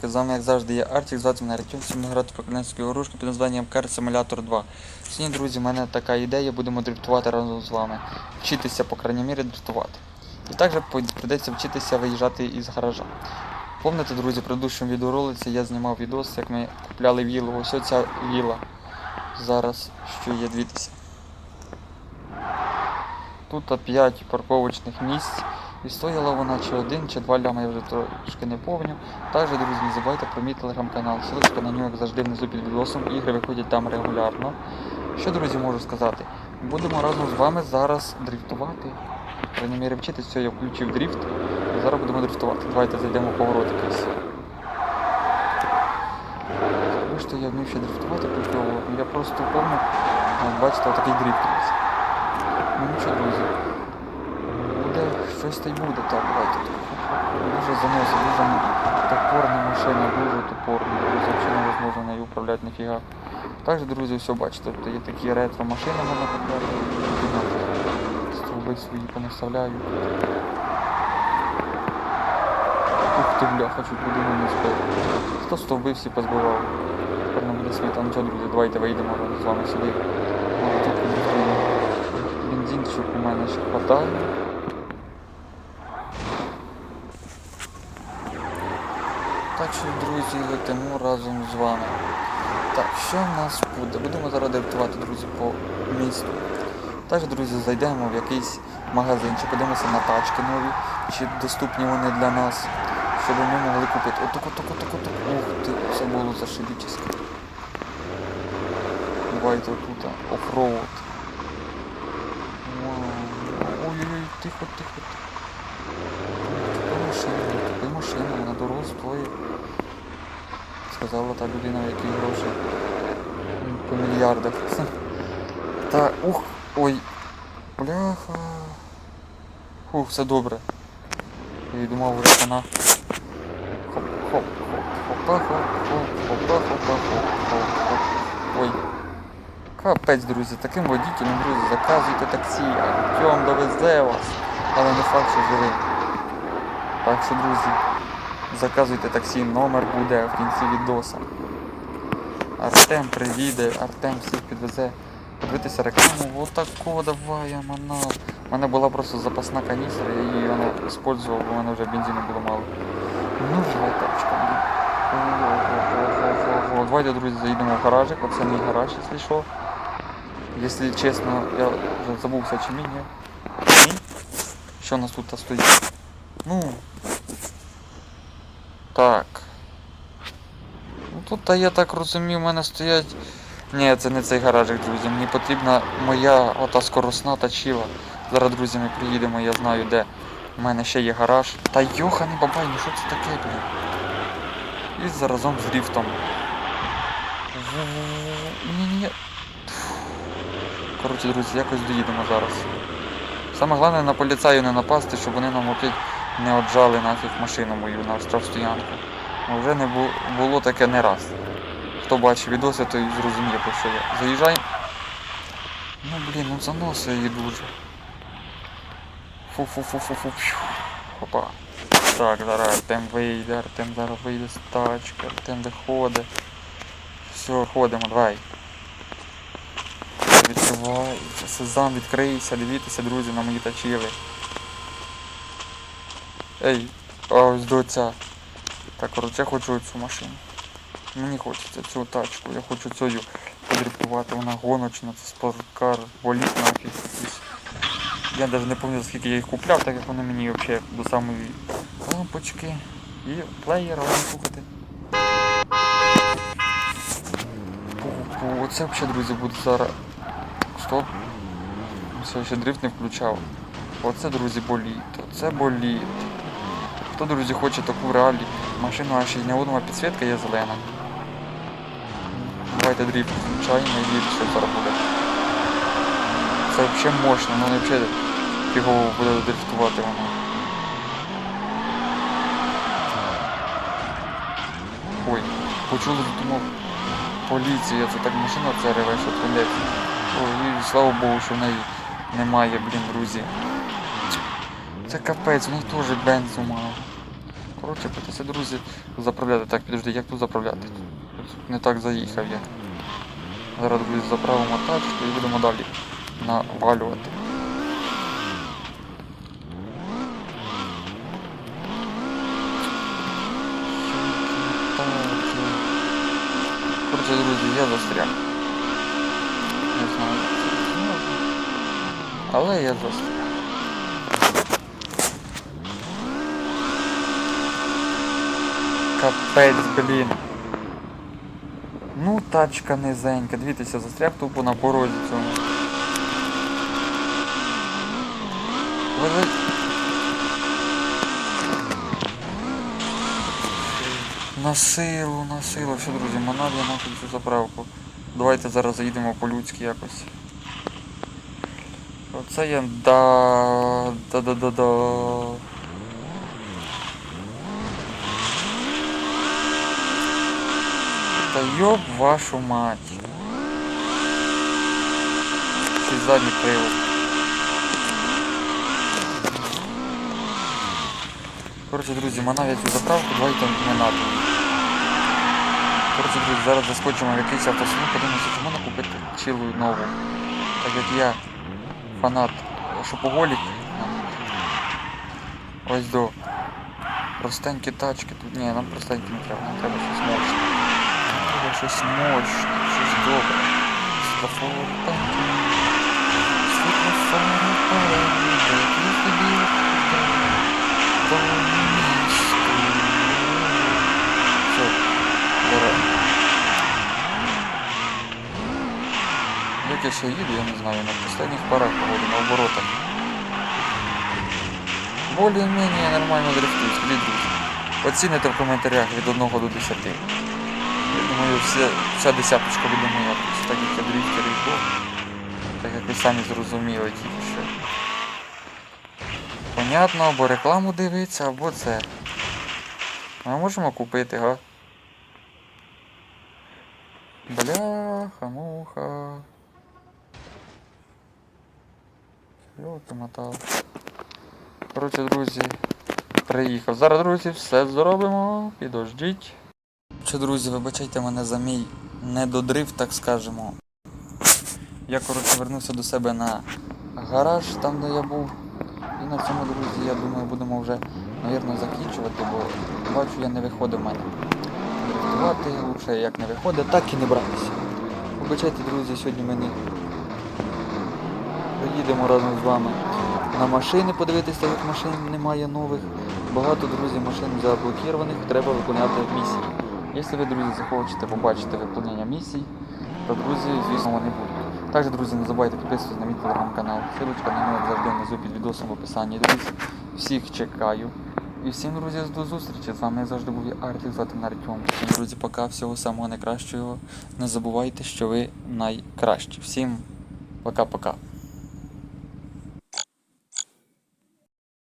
ребятки, з вами як завжди є Артік, звати мене Артем, сьогодні грати по канадській ігрушки під названням Car Simulator 2. Сьогодні, друзі, в мене така ідея, будемо дрифтувати разом з вами. Вчитися, по крайній мірі, дрифтувати. І також прийдеться вчитися виїжджати із гаража. Помните, друзі, в предыдущому відеоролиці я знімав відос, як ми купляли вілу. Ось оця віла. Зараз що є, дивіться. Тут 5 парковочних місць. І стояла вона чи один, чи два ляма, я вже трошки не помню. Також, друзі, не забувайте про мій телеграм-канал. Ссылочка на нього, як завжди, внизу під відосом. Ігри виходять там регулярно. Що, друзі, можу сказати? Будемо разом з вами зараз дрифтувати. Мірі вчитись, все, я включив дрифт. І зараз будемо дрифтувати. Давайте зайдемо в поворот якийсь. Тому я вмів ще дрифтувати. Я просто помню, бачите, отакий дрифт. Ну нічого, друзі. Щось та й буде, так, давайте. Дуже заносить, дуже топорна машина, дуже топорна. Друзі, взагалі невозможно нею управляти ніфіга. Також, друзі, все бачите, тут є такі ретро машини можна купляти. Стовби свої понаставляю. Ух ти, бляха, чуть людину не спив. Хто стовби всі позбивав? Тепер не буде світа. Ну що, друзі, давайте вийдемо з вами сюди. Тут. Бензинчик у мене ще хватає. Так друзі, летимо разом з вами. Так, що в нас буде? Будемо зараз дивитувати, друзі, по місту. Також, друзі, зайдемо в якийсь магазинчик, подивимося на тачки нові, чи доступні вони для нас, щоб ми могли купити. Отак, отак, отак, отак. Ух ти, це було зашибічески. Давайте тут оффроуд. Вау. Ой-ой-ой, тихо, тихо. Тупи машина, тупи машина, вона дорого стоїть. Сказала та людина, в якій гроші. По мільярдах. Та ух, ой. Бляха. Фух, все добре. Й думав, вже вона. Хоп, хоп, хоп, хопа, хоп, хоп, хопа, хопа, хоп, хоп, хоп. Ой. Капець, друзі, таким водітелем, друзі, заказуйте таксі, Артем довезе вас. Але не факт, що живий. Так що, друзі, заказуйте таксі, номер буде в кінці відоса. Артем приїде, Артем всіх підвезе. Дивитися рекламу, отако давай, я манав. У мене була просто запасна каністра, я її вона використовував, бо в мене вже бензину було мало. Ну, блін. Ого-го-го-го-го. Давайте, друзі, заїдемо в гаражик, оце мій гараж, якщо що. Якщо чесно, я вже забувся чи мій, ні? Що у нас тут стоїть? Ну. Так. Ну тут, та я так розумію, в мене стоять. Ні, це не цей гаражик, друзі. Мені потрібна моя ота скоросна тачіла. Зараз, друзі, ми приїдемо, я знаю де. У мене ще є гараж. Та йоханий бабай, ну що це таке, блін? І заразом з ріфтом. Ні-ні-ні. Коротше, друзі, якось доїдемо зараз. Саме головне на поліцаю не напасти, щоб вони нам опять не отжали нафіг машину мою на штрафстоянку. Бо Вже не бу- було таке не раз. Хто бачив відоси, той зрозуміє, про що я. Заїжджаємо. Ну блін, ну заносить її дуже. Фу-фу-фу-фу-фу. Опа. Так, зараз Артем вийде, Артем зараз вийде з тачки, Артем виходить. Все, ходимо, давай. Відкривай, сезам відкрийся, дивіться, друзі, на мої тачіли. Ей, ось до ця. Так, коротше, я хочу цю машину. Мені хочеться цю тачку, я хочу цю подрифтувати, вона гоночна, це спорткар, боліт нафіг якийсь. Я навіть не пам'ятаю, скільки я їх купляв, так як вони мені взагалі до самої лампочки і плеєра вам слухати. Оце взагалі, друзі, буде зараз. Стоп. Все, ще дрифт не включав. Оце, друзі, боліт. Оце боліт. Хто, друзі, хоче таку реалі машину, а ще й неонова підсвітка є зелена. Давайте дрифт включаємо і дивіться, що зараз буде. Це взагалі мощно, ну взагалі фігово буде дрифтувати воно. Ой, почули, думав, поліція, це так машина це реве, що трендець. Ой, і слава Богу, що в неї немає, блін, друзі. Це капець, у них теж бензу мало. Коротше, питайся, друзі, заправляти. Так, підожди, як тут заправляти? Не так заїхав я. Зараз, друзі, заправимо тачку і будемо далі навалювати. Коротше, друзі, я застряг. Не знаю, можна. Але я застряг. Капець, блін. Ну, тачка низенька. Дивіться, застряг тупо на порозі цьому. На силу, на силу. Все, друзі, манав я нахуй цю заправку. Давайте зараз заїдемо по-людськи якось. Оце я да. Да-да-да-да. Та йоб вашу мать. Чи задній привод. Коротше, друзі, манав я цю заправку, давайте не надо. Коротше, друзі, зараз заскочимо в якийсь автосалон, подивимося, чи можна купити нову. Так як я фанат шопоголік. Ось до. Простенькі тачки тут. Ні, нам простенькі не треба, нам треба щось мощне. Щось мощне, щось добре. Світлофори танки. Як я ще їду, я не знаю, на останніх парах походу, на оборотах. Более-менее нормально дрифтую, скажіть, друзі. Оціните в коментарях від 1 до 10. Я думаю, все, вся десяточка буде так як я дрифтер і був. Так як ви самі зрозуміли тільки що. Понятно, або рекламу дивиться, або це. Ми можемо купити, га? Бляха, муха. Йоки мотав. Коротше, друзі, приїхав. Зараз, друзі, все зробимо. Підождіть. Що, друзі, вибачайте мене за мій недодрив, так скажемо. Я, коротше, вернувся до себе на гараж, там де я був. І на цьому, друзі, я думаю, будемо вже, навірно, закінчувати, бо бачу, я не виходив мене. Дрифтувати лучше як не виходить, так і не братися. Вибачайте, друзі, сьогодні ми не поїдемо разом з вами на машини, подивитися, як машин немає нових. Багато, друзі, машин заблокірованих, треба виконати місії. Якщо ви, друзі, захочете побачити виконання місій, то, друзі, звісно, вони будуть. Також, друзі, не забувайте підписуватися на мій телеграм-канал. Ссылочка на нього завжди внизу під відосом в описанні. Друзі, всіх чекаю. І всім, друзі, до зустрічі. З вами завжди був я Артик, звати Артем. Всім, друзі, пока, всього самого найкращого. Не забувайте, що ви найкращі. Всім пока-пока.